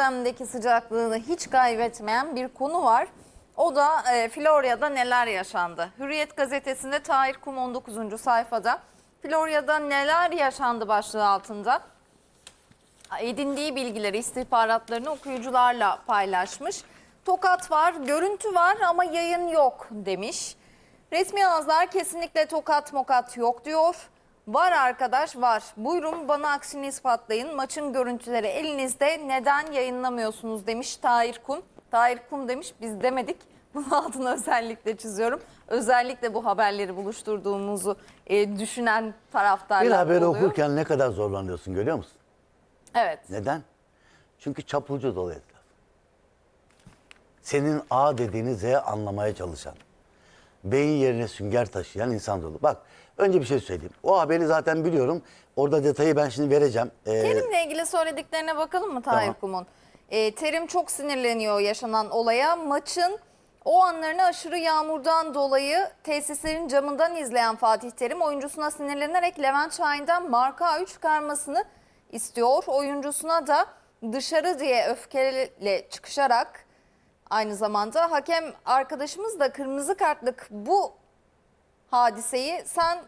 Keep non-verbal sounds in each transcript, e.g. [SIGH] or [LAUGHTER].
gündemdeki sıcaklığını hiç kaybetmeyen bir konu var. O da e, Florya'da neler yaşandı? Hürriyet gazetesinde Tahir Kum 19. sayfada Florya'da neler yaşandı başlığı altında edindiği bilgileri, istihbaratlarını okuyucularla paylaşmış. Tokat var, görüntü var ama yayın yok demiş. Resmi ağızlar kesinlikle tokat mokat yok diyor. Var arkadaş var. Buyurun bana aksini ispatlayın. Maçın görüntüleri elinizde neden yayınlamıyorsunuz demiş Tahir Kum. Tahir Kum demiş biz demedik. [LAUGHS] Bunun altını özellikle çiziyorum. Özellikle bu haberleri buluşturduğumuzu e, düşünen taraftarlar Bir haberi oluyor. okurken ne kadar zorlanıyorsun görüyor musun? Evet. Neden? Çünkü çapulcu dolu etraf. Senin A dediğini Z anlamaya çalışan, beyin yerine sünger taşıyan insan dolu. Bak önce bir şey söyleyeyim. O haberi zaten biliyorum. Orada detayı ben şimdi vereceğim. Ee, Terim'le ilgili söylediklerine bakalım mı Tahir Tamam. Kum'un? Ee, Terim çok sinirleniyor yaşanan olaya. Maçın o anlarını aşırı yağmurdan dolayı tesislerin camından izleyen Fatih Terim oyuncusuna sinirlenerek Levent Şahin'den marka 3 çıkarmasını istiyor. Oyuncusuna da dışarı diye öfkeyle çıkışarak aynı zamanda hakem arkadaşımız da kırmızı kartlık bu hadiseyi sen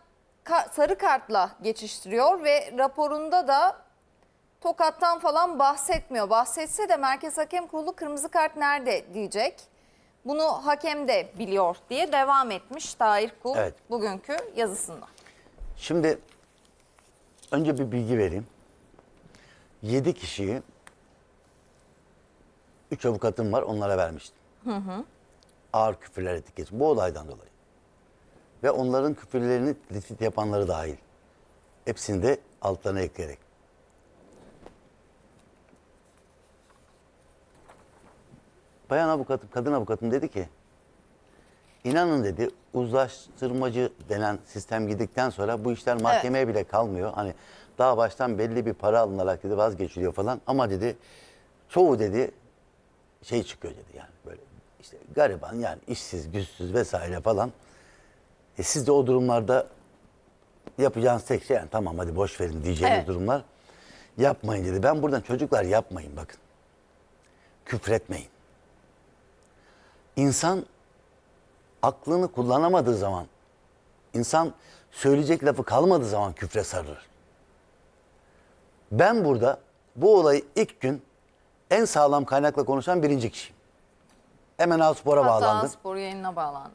ka- sarı kartla geçiştiriyor ve raporunda da Tokat'tan falan bahsetmiyor. Bahsetse de Merkez Hakem Kurulu kırmızı kart nerede diyecek. Bunu hakem de biliyor diye devam etmiş Tahir Kul Evet. bugünkü yazısında. Şimdi önce bir bilgi vereyim. 7 kişiyi 3 avukatım var onlara vermiştim. Ağır küfürler ettik geç. Bu olaydan dolayı. Ve onların küfürlerini tehdit yapanları dahil. Hepsini de altlarına ekleyerek. Bayan avukatım, kadın avukatım dedi ki İnanın dedi uzlaştırmacı denen sistem gidikten sonra bu işler mahkemeye bile kalmıyor. Hani daha baştan belli bir para alınarak dedi vazgeçiliyor falan. Ama dedi çoğu dedi şey çıkıyor dedi yani böyle işte gariban yani işsiz güçsüz vesaire falan. E siz de o durumlarda yapacağınız tek şey yani tamam hadi boş verin diyeceğiniz Evet. durumlar yapmayın dedi. Ben buradan çocuklar yapmayın bakın. Küfretmeyin. İnsan aklını kullanamadığı zaman, insan söyleyecek lafı kalmadığı zaman küfre sarılır. Ben burada bu olayı ilk gün en sağlam kaynakla konuşan birinci kişiyim. Hemen Alspor'a Hatta bağlandım. spor yayınına bağlandı.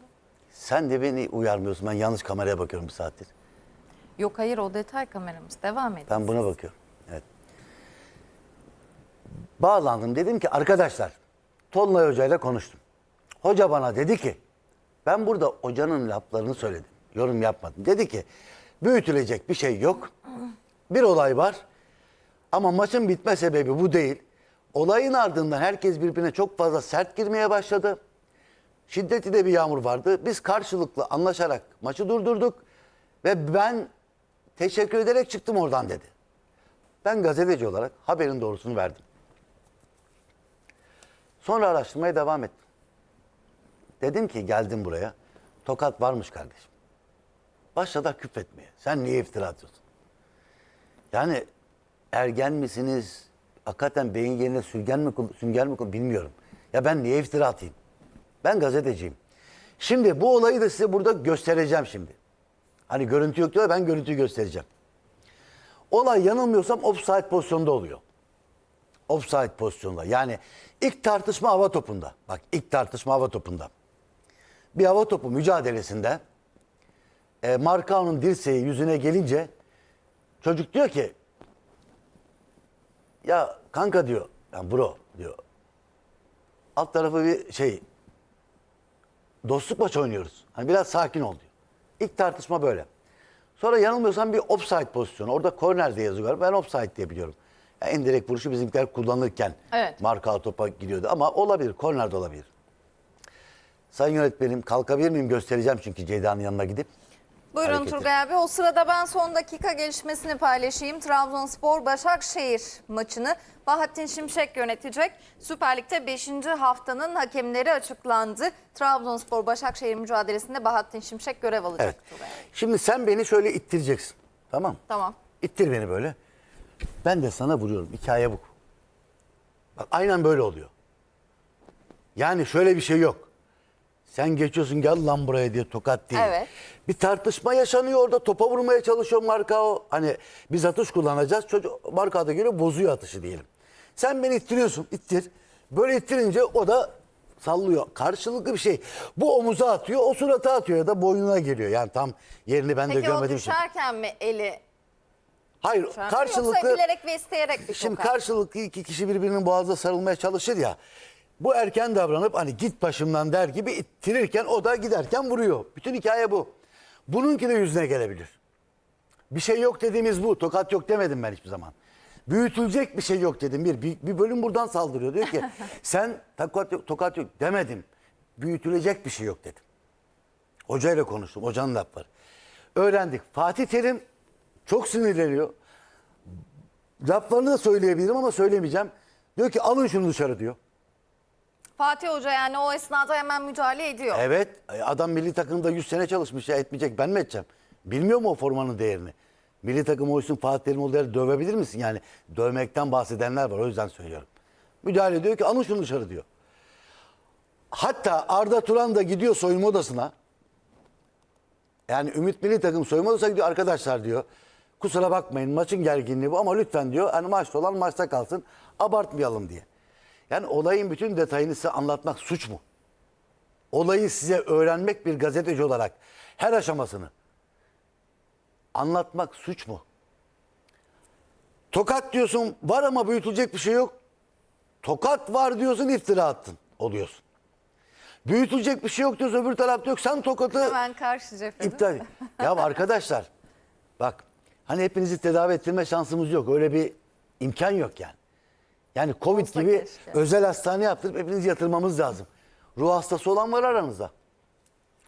Sen de beni uyarmıyorsun. Ben yanlış kameraya bakıyorum bir saattir. Yok hayır o detay kameramız devam edin. Ben buna bakıyorum. Evet. Bağlandım. Dedim ki arkadaşlar Tolunay Hoca ile konuştum. Hoca bana dedi ki ben burada hocanın laflarını söyledim. Yorum yapmadım. Dedi ki büyütülecek bir şey yok. Bir olay var. Ama maçın bitme sebebi bu değil. Olayın ardından herkes birbirine çok fazla sert girmeye başladı. Şiddetli de bir yağmur vardı. Biz karşılıklı anlaşarak maçı durdurduk. Ve ben teşekkür ederek çıktım oradan dedi. Ben gazeteci olarak haberin doğrusunu verdim. Sonra araştırmaya devam ettim. Dedim ki geldim buraya. Tokat varmış kardeşim. Başladı küfretmeye. Sen niye iftira atıyorsun? Yani ergen misiniz? Hakikaten beyin yerine sürgen mi, sünger mi bilmiyorum. Ya ben niye iftira atayım? Ben gazeteciyim. Şimdi bu olayı da size burada göstereceğim şimdi. Hani görüntü yok diyor ben görüntüyü göstereceğim. Olay yanılmıyorsam offside pozisyonda oluyor. Offside pozisyonda. Yani ilk tartışma hava topunda. Bak ilk tartışma hava topunda. Bir hava topu mücadelesinde e, Markao'nun dirseği yüzüne gelince çocuk diyor ki ya kanka diyor yani bro diyor alt tarafı bir şey dostluk maçı oynuyoruz. Hani biraz sakin ol diyor. İlk tartışma böyle. Sonra yanılmıyorsam bir offside pozisyonu. Orada korner diye yazıyor. Ben offside diye biliyorum. Yani en direkt vuruşu bizimkiler kullanırken Evet. marka topa gidiyordu. Ama olabilir. Korner de olabilir. Sayın yönetmenim kalkabilir miyim göstereceğim çünkü Ceyda'nın yanına gidip. Buyurun hareketi. Turgay abi. O sırada ben son dakika gelişmesini paylaşayım. Trabzonspor Başakşehir maçını Bahattin Şimşek yönetecek. Süper Lig'de 5. haftanın hakemleri açıklandı. Trabzonspor Başakşehir mücadelesinde Bahattin Şimşek görev alacak Evet. Turgay. Şimdi sen beni şöyle ittireceksin. Tamam. Tamam. İttir beni böyle. Ben de sana vuruyorum. Hikaye bu. Bak aynen böyle oluyor. Yani şöyle bir şey yok. Sen geçiyorsun gel lan buraya diye tokat değil. Evet. Bir tartışma yaşanıyor orada. Topa vurmaya çalışıyor Markao. Hani biz atış kullanacağız. Çocuk Markao da geliyor bozuyor atışı diyelim. Sen beni ittiriyorsun. ittir. Böyle ittirince o da sallıyor. Karşılıklı bir şey. Bu omuza atıyor, o surata atıyor ya da boynuna geliyor. Yani tam yerini ben de Peki o görmediğim için. düşerken mi eli Hayır, yoksa karşılıklı bilerek ve isteyerek bir Şimdi tokat? karşılıklı iki kişi birbirinin boğazına sarılmaya çalışır ya. Bu erken davranıp hani git başımdan der gibi ittirirken o da giderken vuruyor. Bütün hikaye bu. Bununki de yüzüne gelebilir. Bir şey yok dediğimiz bu. Tokat yok demedim ben hiçbir zaman. Büyütülecek bir şey yok dedim. Bir, bir, bir bölüm buradan saldırıyor. Diyor ki [LAUGHS] sen tokat yok, tokat yok demedim. Büyütülecek bir şey yok dedim. Hocayla konuştum. Hocanın lafları. Öğrendik. Fatih Terim çok sinirleniyor. Laflarını da söyleyebilirim ama söylemeyeceğim. Diyor ki alın şunu dışarı diyor. Fatih Hoca yani o esnada hemen müdahale ediyor. Evet adam milli takımda 100 sene çalışmış ya etmeyecek ben mi edeceğim? Bilmiyor mu o formanın değerini? Milli takım oysun Fatih Terim o değeri dövebilir misin? Yani dövmekten bahsedenler var o yüzden söylüyorum. Müdahale ediyor ki alın şunu dışarı diyor. Hatta Arda Turan da gidiyor soyunma odasına. Yani Ümit Milli Takım soyunma odasına gidiyor arkadaşlar diyor. Kusura bakmayın maçın gerginliği bu ama lütfen diyor hani maçta olan maçta kalsın abartmayalım diye. Yani olayın bütün detayını size anlatmak suç mu? Olayı size öğrenmek bir gazeteci olarak her aşamasını anlatmak suç mu? Tokat diyorsun var ama büyütülecek bir şey yok. Tokat var diyorsun iftira attın oluyorsun. Büyütülecek bir şey yok diyorsun öbür tarafta yok. Sen tokatı Hemen karşı cephede. iptal. ya arkadaşlar bak hani hepinizi tedavi ettirme şansımız yok. Öyle bir imkan yok yani. Yani Covid Olsa gibi keşke. özel hastane yaptırıp hepinizi yatırmamız lazım. Ruh hastası olan var aranızda.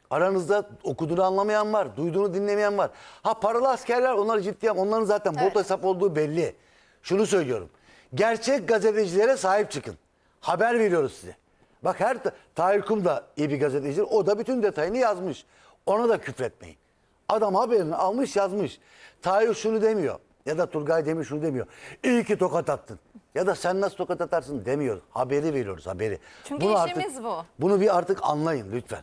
Aranızda okuduğunu anlamayan var, duyduğunu dinlemeyen var. Ha paralı askerler onları ciddiye onların zaten bot Evet. hesap olduğu belli. Şunu söylüyorum. Gerçek gazetecilere sahip çıkın. Haber veriyoruz size. Bak her Tahir Kum da iyi bir gazeteci. O da bütün detayını yazmış. Ona da küfretmeyin. Adam haberini almış yazmış. Tahir şunu demiyor. Ya da Turgay Demir şunu demiyor. İyi ki tokat attın. Ya da sen nasıl tokat atarsın demiyoruz. Haberi veriyoruz haberi. Çünkü artık- işimiz bu. Bunu bir artık anlayın lütfen.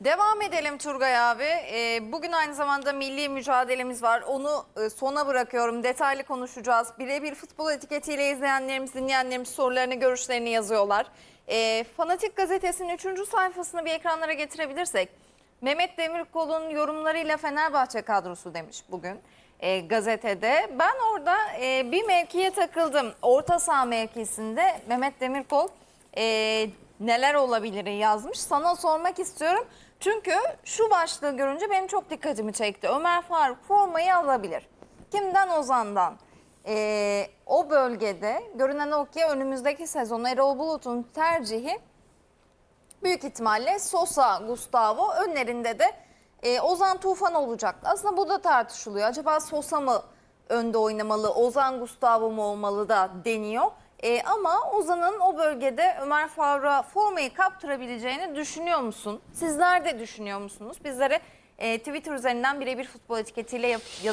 Devam edelim Turgay abi. Ee, bugün aynı zamanda milli mücadelemiz var. Onu e, sona bırakıyorum. Detaylı konuşacağız. Birebir futbol etiketiyle izleyenlerimiz, dinleyenlerimiz sorularını, görüşlerini yazıyorlar. Ee, Fanatik Gazetesi'nin 3. sayfasını bir ekranlara getirebilirsek. Mehmet Demirkol'un yorumlarıyla Fenerbahçe kadrosu demiş bugün e, gazetede. Ben orada e, bir mevkiye takıldım. Orta saha mevkisinde Mehmet Demirkol e, neler olabilir yazmış. Sana sormak istiyorum. Çünkü şu başlığı görünce benim çok dikkatimi çekti. Ömer Faruk formayı alabilir. Kimden? Ozan'dan. E, o bölgede görünen o ki önümüzdeki sezon Erol Bulut'un tercihi büyük ihtimalle Sosa, Gustavo önlerinde de e, Ozan Tufan olacak. Aslında bu da tartışılıyor. Acaba Sosa mı önde oynamalı, Ozan Gustavo mu olmalı da deniyor. E, ama Ozan'ın o bölgede Ömer Faruk'a formayı kaptırabileceğini düşünüyor musun? Sizler de düşünüyor musunuz? Bizlere e, Twitter üzerinden birebir futbol etiketiyle yap- yaz